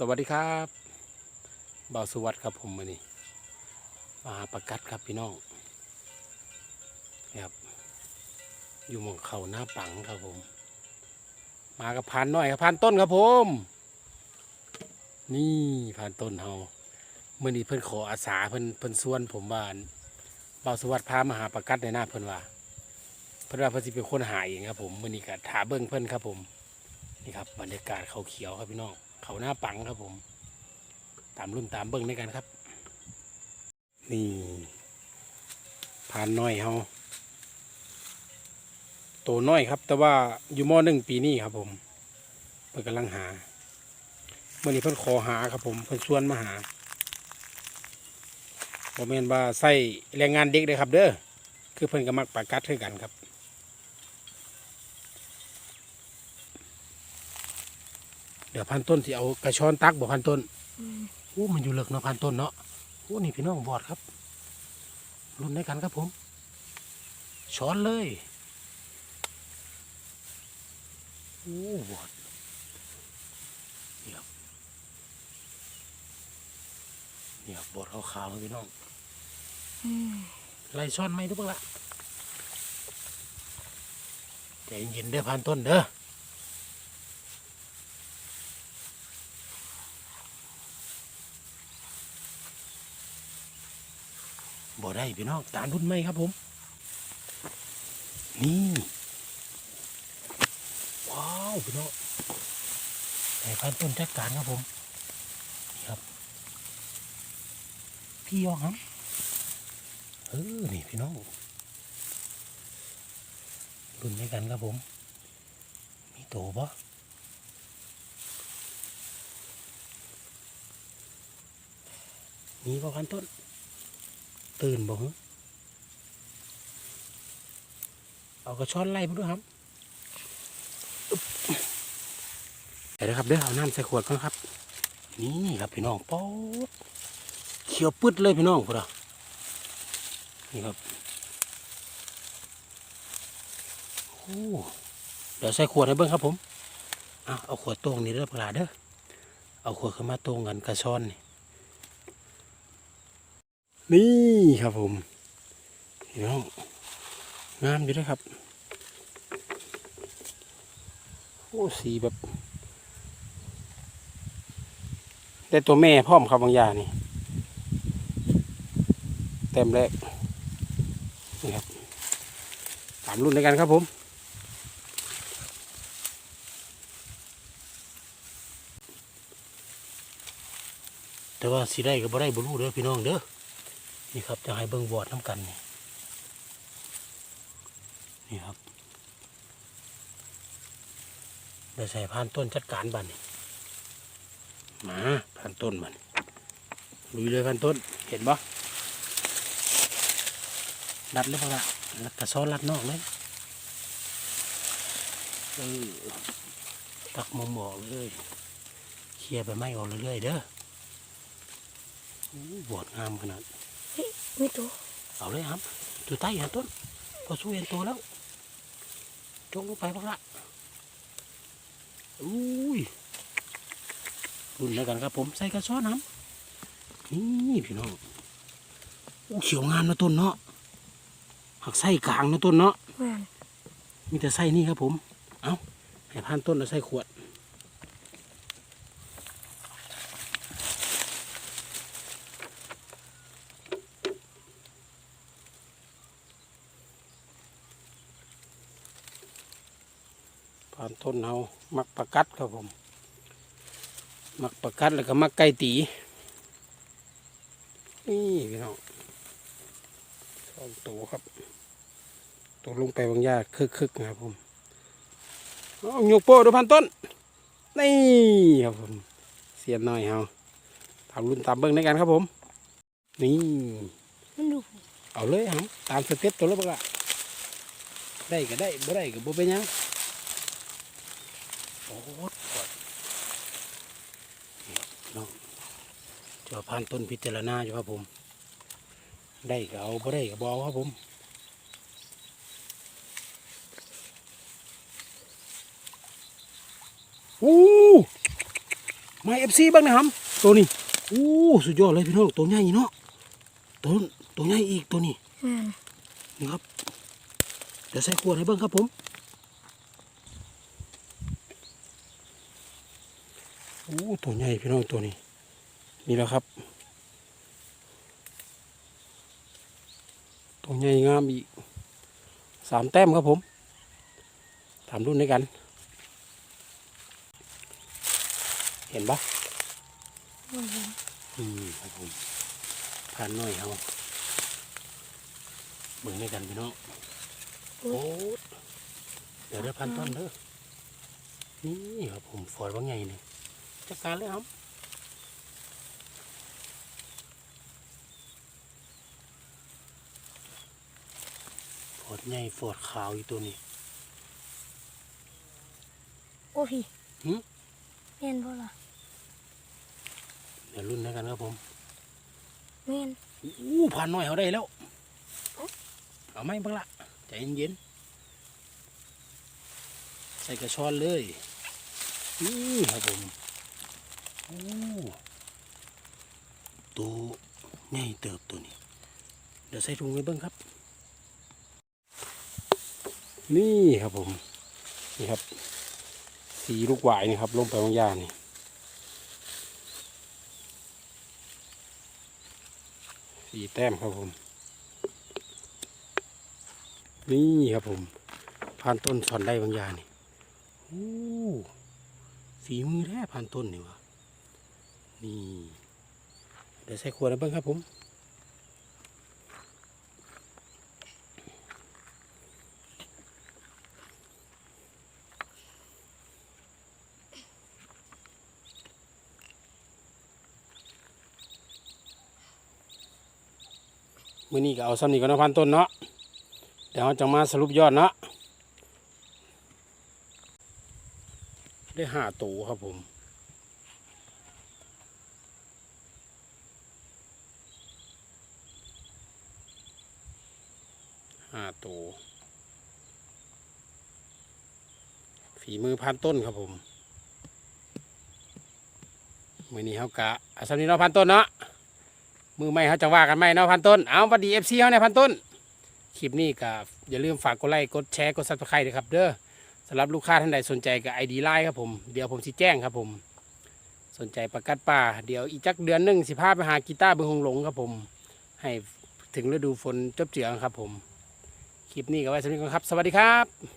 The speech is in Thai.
สวัสดีครับบ่าวสุวัสดิ์ครับผมวันนี้มาหาประกัดครับพี่น้องครับอยู่หมองเขาหน้าปังครับผม มากับพานน้อยครับพานต้นครับผม นี่พานต้นเฮาเมื่อนี้เพิ่นขออาสาเพิ่นเพิ่นส่วนผมว่านบ่าวสุวัสดิ์พามาหาประกัดในหน้าเพิ่นว่า เพิ่นว่าเพิ่นสิเป็นคนหาเองครับผมมื่อนี้ก็ถาเบิ่งเพิ่นครับผมนี่ครับบรรยากาศเขาเขียวครับพี่น้อง เขาหน้าปังครับผม ตามรุ่นตามเบิ้งด้วยกันครับ นี่พานน้อยเฮาโตน้อยครับ แต่ว่าอยู่มอหนึ่งปีนี้ครับ ผมเพิ่นกำลังหาเมื่อนี้เพิ่นขอหาครับ ผมเพิ่นชวนมาหาบ่แม่นว่าใส่แรงงานเด็กเลยครับ เด้อคือเพิ่นก็มักปากัดคือกันครับ ดี๋ยวพันต้นที่เอากระชอนตักบอกพันต้นโอ้มันอยู่เลิกเนาะพันต้นเนาะโอ้นี่พี่น้องบอดครับรุ่นได้กันครับผม ช้อนเลยโอ้บอดนี่ครับนี่ครับบอดขาวๆครับพี่น้องไล่ช้อนไหมทุกเปล่าใจเย็นๆเด้อพันต้นเด้อ บ่ได้พี่น้องตามรุ่นไม่ครับผม นี่ว้าวพี่น้องแต่พันต้นจัดการครับผมนี่ครับ พี่ยองครับเออนี่พี่น้องรุ่นด้วยกันครับผม มีโตปะมีปะพันต้น ตื่นบ่ฮะเอากระช้อนไล่มาด้วยครับเดี๋ยวนะครับเดี๋ยวเอาน้ำใส่ขวดก่อนครับ นี่ครับพี่น้องป๊อเขียวปึ๊ดเลยพี่น้องพวกเรานี่ครับโอ้เดี๋ยวใส่ขวดให้เบิ้งครับผมเอาเอาขวดตรงนี่เด้อปลาเด้อเอาขวดขึ้นมาตรงกันกระช้อนนี่ นี่ครับผมพี่น้องงามอยู่ด้วยครับ โอ้สีแบบ ได้ตัวแม่พร้อมครับบางอย่างนี่เต็มแรกนี่ครับสามรุ่นด้วยกันครับผมแต่ว่าสีได้ก็บ่ได้บ่รู้เด้อพี่น้องเด้อ นี่ครับจะให้เบิ้งบอดน้ำกันนี่นี่ครับเดี๋ยวใส่พานต้นจัดการบันนี่มาพานต้นมันลุยเลยพานต้นเห็นบ่รัดเลยเปล่ารัดกระซ้อนรัดนอกเลยเออตักมุมออกเลยเคลียร์ไปไม่ออกเรื่อยๆเด้อบอดงามขนาด ไม่ตัวเอาเลยครับอยู่ใต้หันต้นพอสู้เห็นตัวแล้วจงลงไปพักละอุ้ยรุ่นแล้วกันครับผมใส่กระชอนน้ำนี่พี่น้องอู้เขียวงามนะต้นเนาะหักไส้กลางนะต้นเนาะแม่นมีแต่ไส้นี่ครับผม เอาให้พันต้นเอาไส้ขวด ต้นเอามักประกัดครับผม มักประกัดแล้วก็มักไก่ตี นี่พี่น้องสองตัวครับ ตัวลงไปบางหญ้าคึกๆนะครับผมเอาหยกโป้ดูพันต้น นี่ครับผม เสียนหน่อยเฮาทำรุ่นตามเบิ้งในกันครับผม นี่ เอาเลยครับตามสเต็ปตัวละบักละได้ก็ได้บ่ได้ก็บ่เป็นยัง โอ้โหกดนี่น้องเจะผ่านต้นพิจารณาอยู่ครับผม ได้ก็เอาบ่ได้ก็บ่เอาครับผมอู้มาเอฟซีบ้างนะครับ ตัวนี้โอ้สุดยอดเลยพี่น้องตัวใหญ่เนาะตัวตัวใหญ่อีกตัวนี้แม่นนี่ครับ เดี๋ยวใส่ขวดให้เบิ้งครับผม โอ้ตัวใหญ่พี่น้องตัวนี้นี่แหล้วครับ ตัวใหญ่งามอีกสามแต้มครับผมถามรุ่นด้วยกัน เห็นปะบ่เห็นอืมครับผมผ่านหน่อยเอาเบิ่งด้วยกันพี่น้องโอ้เดี๋ยวได้พันต้นเด้อนี่ครับผมฟอดว่าไงนี่ จัดการเลยครับฟอดใหญ่ฟอดขาวอยู่ตัวนี้ โอ้พี่หึแม่นบ่ล่ะเดี๋ยวรุ่นด้วยกันครับผมแม่นอู้ผ่านหน่อยเขาได้แล้ว เอาไหมบังละใจเย็นๆใส่กระชอนเลยนี่ครับผม โอ้ตัวใหญ่เติบตัวนี้ เดี๋ยวใส่ถุงไว้เบิ้งครับ นี่ครับผม นี่ครับ สีลูกหวายนี่ครับ ลงไปบางย่านี่สีแต้มครับผม นี่ครับผมผ่านต้นสอนได้บางย่านี่โอ้ฝีมือแท้ผ่านต้นนี่วะ นี่เดี๋ยวใส่ขวดนะเบ้างครับผมมื่อนี้ก็เอาซ้ำนี่ก็นพันต้นเนาะเดี๋ยวเราจะมาสรุปยอดเนาะได้ห้าตัวครับผม ห้าตัว ฝีมือพันต้นครับผมมือนี้เขากะอาสำนี้เนาะพันต้นเนาะมือไม่เขาจะว่ากันไหมเนาะพันต้นเอาวัดดีเอฟซีเขาเนี่ยพันต้นคลิปนี้ก็อย่าลืมฝากกดไลค์กดแชร์กดซับสไครต์ด้วยครับเด้อสำหรับลูกค้าท่านใดสนใจกับไอดีไลน์ครับผมเดี๋ยวผมสิแจ้งครับผม สนใจประกัดป่าเดี๋ยวอีกจักเดือนหนึ่งสิพาไปหากีตาร์เบืองหงหลงครับผม ให้ถึงฤดูฝนจบเจือครับผม คลิปนี้ก็ไว้สำหรับนี้ก่อนครับ สวัสดีครับ